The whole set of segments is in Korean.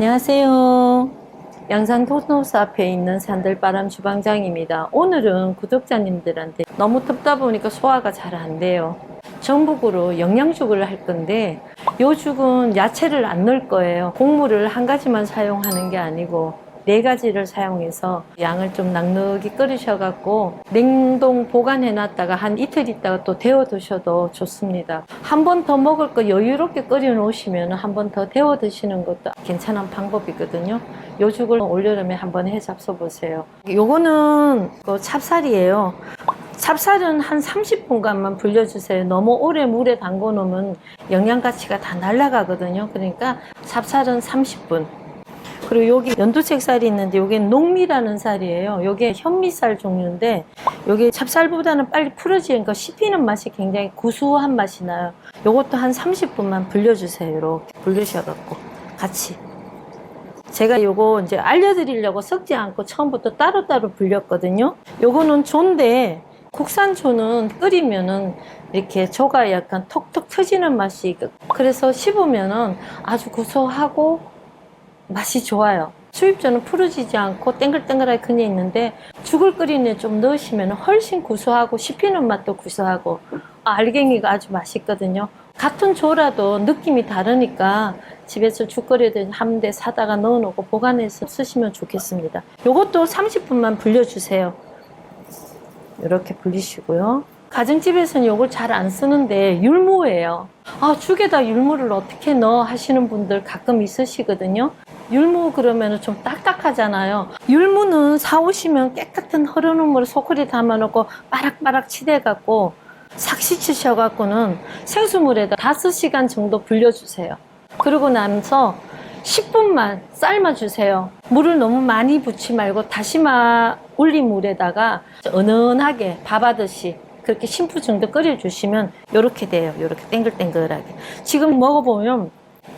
안녕하세요. 양산 토노스 앞에 있는 산들바람 주방장입니다. 오늘은 구독자님들한테 너무 덥다 보니까 소화가 잘 안 돼요. 전복으로 영양죽을 할 건데 요 죽은 야채를 안 넣을 거예요. 곡물을 한 가지만 사용하는 게 아니고 네 가지를 사용해서 양을 좀 넉넉히 끓이셔갖고 냉동 보관해 놨다가 한 이틀 있다가 또 데워 두셔도 좋습니다. 한 번 더 먹을 거 여유롭게 끓여 놓으시면 한 번 더 데워 드시는 것도 괜찮은 방법이거든요. 요 죽을 올여름에 한번 해 잡숴 보세요. 요거는 그 찹쌀이에요. 찹쌀은 한 30분간만 불려주세요. 너무 오래 물에 담궈 놓으면 영양 가치가 다 날아가거든요. 그러니까 찹쌀은 30분. 그리고 여기 연두색 쌀이 있는데 여기 농미라는 쌀이에요. 여기 현미쌀 종류인데 여기 찹쌀보다는 빨리 풀어지니까 씹히는 맛이 굉장히 구수한 맛이 나요. 요것도 한 30분만 불려주세요. 이렇게 불리셔갖고 같이. 제가 요거 이제 알려드리려고 섞지 않고 처음부터 따로따로 불렸거든요. 요거는 조인데 국산 조는 끓이면은 이렇게 조가 약간 톡톡 터지는 맛이 있거- 그래서 씹으면은 아주 구수하고 맛이 좋아요. 수입조는 풀어지지 않고 땡글땡글하게 그냥 있는데 죽을 끓이는 좀 넣으시면 훨씬 구수하고 씹히는 맛도 구수하고 아, 알갱이가 아주 맛있거든요. 같은 조라도 느낌이 다르니까 집에서 죽 끓일 때한대 사다가 넣어놓고 보관해서 쓰시면 좋겠습니다. 요것도 30분만 불려주세요. 이렇게 불리시고요. 가정집에서는 요걸 잘 안 쓰는데 율무예요. 아, 죽에다 율무를 어떻게 넣어 하시는 분들 가끔 있으시거든요. 율무 그러면 좀 딱딱하잖아요. 율무는 사오시면 깨끗한 흐르는 물에 소쿠리 담아놓고 바락바락 치대갖고 삭시 치셔갖고는 생수물에다 5시간 정도 불려주세요. 그러고 나서 10분만 삶아주세요. 물을 너무 많이 붓지 말고 다시마 올린 물에다가 은은하게 밥하듯이 그렇게 10분 정도 끓여주시면 이렇게 돼요. 이렇게 땡글땡글하게. 지금 먹어보면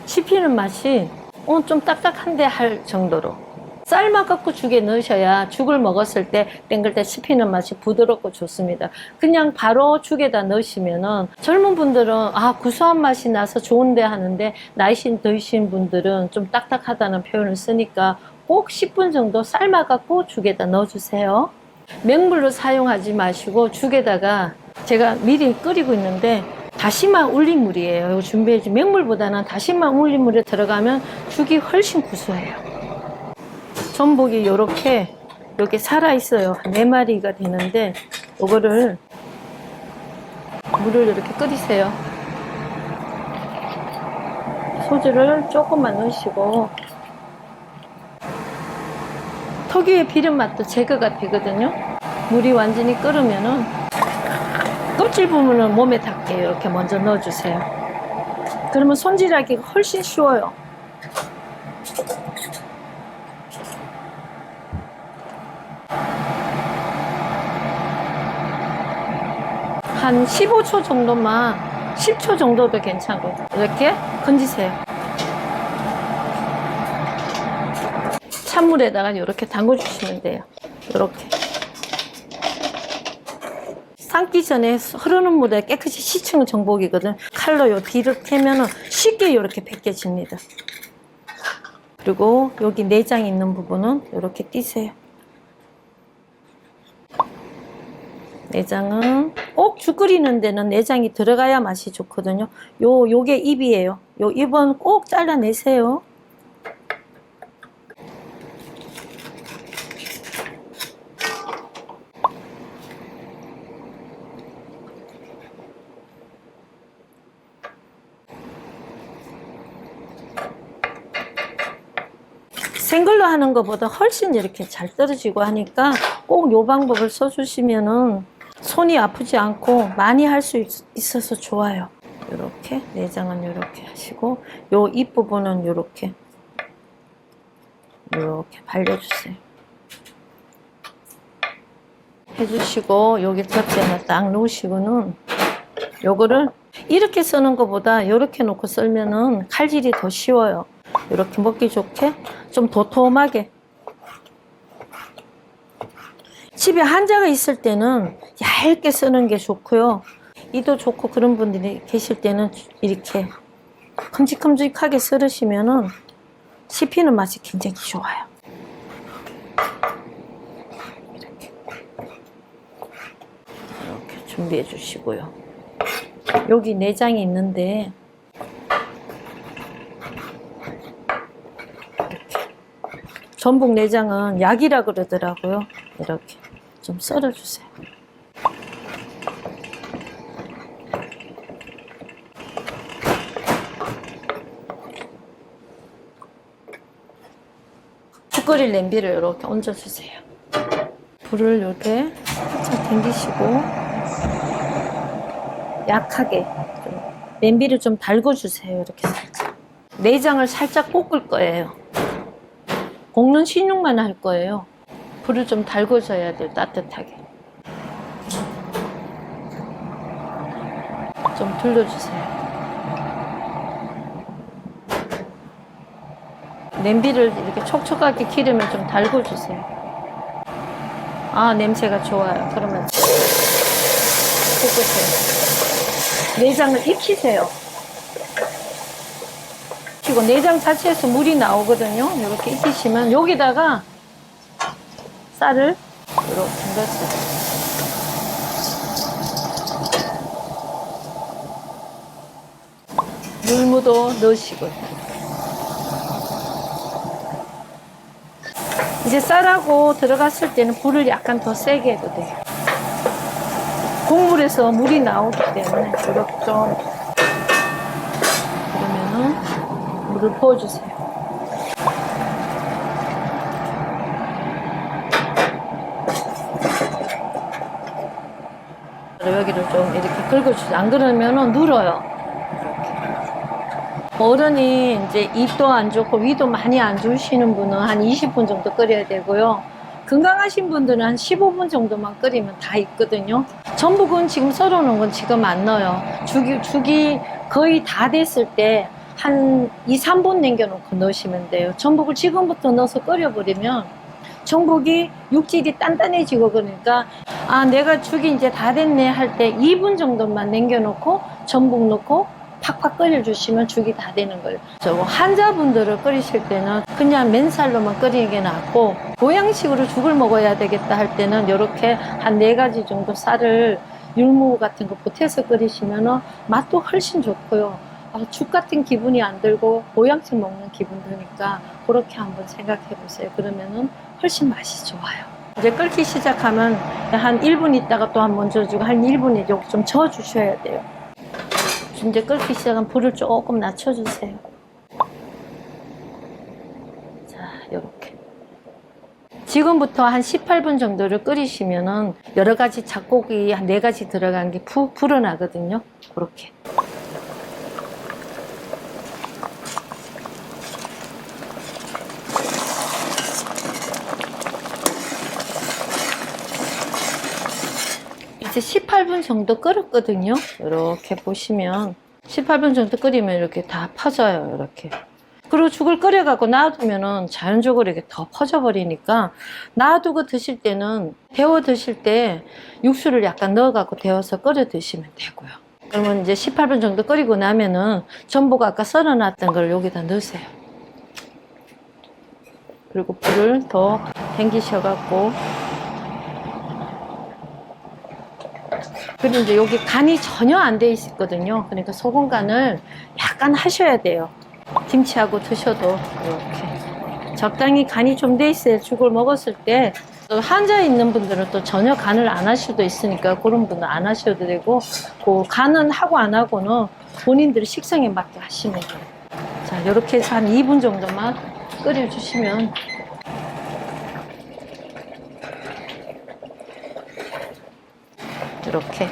씹히는 맛이 어, 좀 딱딱한데 할 정도로. 삶아 갖고 죽에 넣으셔야 죽을 먹었을 때 땡글 때 씹히는 맛이 부드럽고 좋습니다. 그냥 바로 죽에다 넣으시면은 젊은 분들은 아 구수한 맛이 나서 좋은데 하는데 나이신 드신 분들은 좀 딱딱하다는 표현을 쓰니까 꼭 10분 정도 삶아 갖고 죽에다 넣어주세요. 맹물로 사용하지 마시고 죽에다가 제가 미리 끓이고 있는데 다시마 울린 물이에요. 이거 준비해주 맹물보다는 다시마 울린 물에 들어가면 죽이 훨씬 구수해요. 전복이 이렇게 이렇게 살아 있어요. 네 마리가 되는데 이거를 물을 이렇게 끓이세요. 소주를 조금만 넣으시고 특유의 비린 맛도 제거가 되거든요. 물이 완전히 끓으면은 껍질 부분을 몸에 닿게 이렇게 먼저 넣어주세요. 그러면 손질하기가 훨씬 쉬워요. 한 15초 정도만 10초 정도도 괜찮고 이렇게 건지세요. 찬물에다가 이렇게 담궈 주시면 돼요. 이렇게. 삶기 전에 흐르는 물에 깨끗이 씻은 정복이거든. 칼로 요 뒤를 캐면은 쉽게 이렇게 벗겨집니다. 그리고 여기 내장 있는 부분은 이렇게 띄세요. 내장은 꼭 죽 끓이는 데는 내장이 들어가야 맛이 좋거든요. 요, 요게 입이에요. 요 입은 꼭 잘라내세요. 생걸로 하는 것보다 훨씬 이렇게 잘 떨어지고 하니까 꼭 요 방법을 써주시면은 손이 아프지 않고 많이 할 수 있어서 좋아요. 이렇게 내장은 이렇게 하시고 요 입 부분은 이렇게 이렇게 발려주세요. 해주시고 여기 덮개는 딱 놓으시고는 요거를 이렇게 쓰는 것보다 이렇게 놓고 썰면은 칼질이 더 쉬워요. 이렇게 먹기 좋게 좀 도톰하게 집에 한자가 있을 때는 얇게 쓰는 게 좋고요. 이도 좋고 그런 분들이 계실 때는 이렇게 큼직큼직하게 썰으시면은 씹히는 맛이 굉장히 좋아요. 이렇게. 이렇게 준비해 주시고요. 여기 내장이 있는데 이렇게 전복 내장은 약이라 그러더라고요. 이렇게 좀 썰어 주세요. 푹 끓일 냄비를 이렇게 얹어주세요. 불을 이렇게 살짝 당기시고 약하게 좀 냄비를 좀 달궈주세요. 이렇게 살짝. 내장을 살짝 볶을 거예요. 볶는 신육만 할 거예요. 불을 좀 달궈줘야 돼요. 따뜻하게. 좀 돌려주세요. 냄비를 이렇게 촉촉하게 기름을 좀 달궈주세요. 아, 냄새가 좋아요. 그러면 볶으세요. 내장을 익히세요. 그리고 내장 자체에서 물이 나오거든요. 이렇게 익히시면 여기다가 쌀을 이렇게 넣어주세요. 물무도 넣으시고요. 이제 쌀하고 들어갔을 때는 불을 약간 더 세게 해도 돼요. 국물에서 물이 나오기 때문에 이렇게 좀 그러면은 물을 부어주세요. 여기를 좀 이렇게 긁어주세요. 안 그러면은 눌어요. 어른이 이제 입도 안 좋고 위도 많이 안 좋으시는 분은 한 20분 정도 끓여야 되고요. 건강하신 분들은 한 15분 정도만 끓이면 다 익거든요. 전복은 지금 썰어놓은 건 지금 안 넣어요. 죽이, 죽이 거의 다 됐을 때 한 2, 3분 남겨놓고 넣으시면 돼요. 전복을 지금부터 넣어서 끓여버리면 전복이 육질이 단단해지고 그러니까 아 내가 죽이 이제 다 됐네 할 때 2분 정도만 남겨놓고 전복 넣고 팍팍 끓여주시면 죽이 다 되는 거예요. 저 환자분들을 끓이실 때는 그냥 맨살로만 끓이는 게 낫고 보양식으로 죽을 먹어야 되겠다 할 때는 이렇게 한 네 가지 정도 쌀을 율무 같은 거 보태서 끓이시면 맛도 훨씬 좋고요. 아, 죽 같은 기분이 안 들고 보양식 먹는 기분 드니까 그렇게 한번 생각해 보세요. 그러면은 훨씬 맛이 좋아요. 이제 끓기 시작하면 한 1분 있다가 또 한 번 져주고 한 1분 여기 좀 저어주셔야 돼요. 이제 끓기 시작하면 불을 조금 낮춰주세요. 자, 이렇게. 지금부터 한 18분 정도를 끓이시면은 여러 가지 잡곡이 한네 가지 들어간 게 푹 불어나거든요. 그렇게. 이제 18분 정도 끓었거든요. 이렇게 보시면 18분 정도 끓이면 이렇게 다 퍼져요. 이렇게. 그리고 죽을 끓여갖고 놔두면은 자연적으로 이렇게 더 퍼져버리니까 놔두고 드실 때는 데워 드실 때 육수를 약간 넣어갖고 데워서 끓여 드시면 되고요. 그러면 이제 18분 정도 끓이고 나면은 전복 아까 썰어놨던 걸 여기다 넣으세요. 그리고 불을 더 당기셔갖고 그리고 이제 여기 간이 전혀 안 돼 있거든요. 그러니까 소금 간을 약간 하셔야 돼요. 김치하고 드셔도 이렇게 적당히 간이 좀 돼 있어야 죽을 먹었을 때. 또 환자에 있는 분들은 또 전혀 간을 안 할 수도 있으니까 그런 분은 안 하셔도 되고 그 간은 하고 안 하고는 본인들의 식성에 맞게 하시면 돼요. 자 이렇게 해서 한 2분 정도만 끓여주시면 이렇게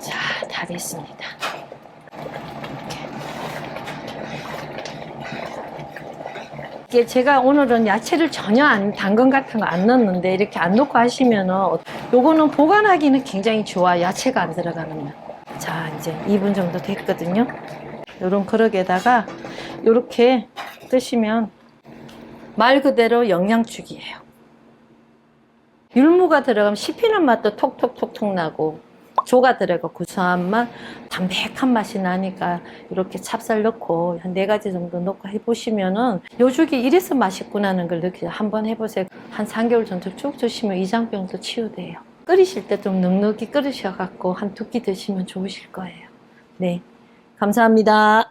자, 다 됐습니다. 이게 제가 오늘은 야채를 전혀 안, 당근 같은 거 안 넣었는데 이렇게 안 넣고 하시면은 어- 요거는 보관하기는 굉장히 좋아. 야채가 안 들어가는 면. 자, 이제 2분 정도 됐거든요. 요런 그릇에다가 요렇게 뜨시면 말 그대로 영양죽이에요. 율무가 들어가면 씹히는 맛도 톡톡톡톡 나고 조가 들어가 구수한 맛, 담백한 맛이 나니까 이렇게 찹쌀 넣고 한 네 가지 정도 넣고 해보시면은 요죽이 이래서 맛있구나는 걸 느끼죠. 한번 해보세요. 한 3개월 정도 쭉 드시면 이장병도 치유돼요. 끓이실 때 좀 넉넉히 끓으셔갖고 한 두 끼 드시면 좋으실 거예요. 네. 감사합니다.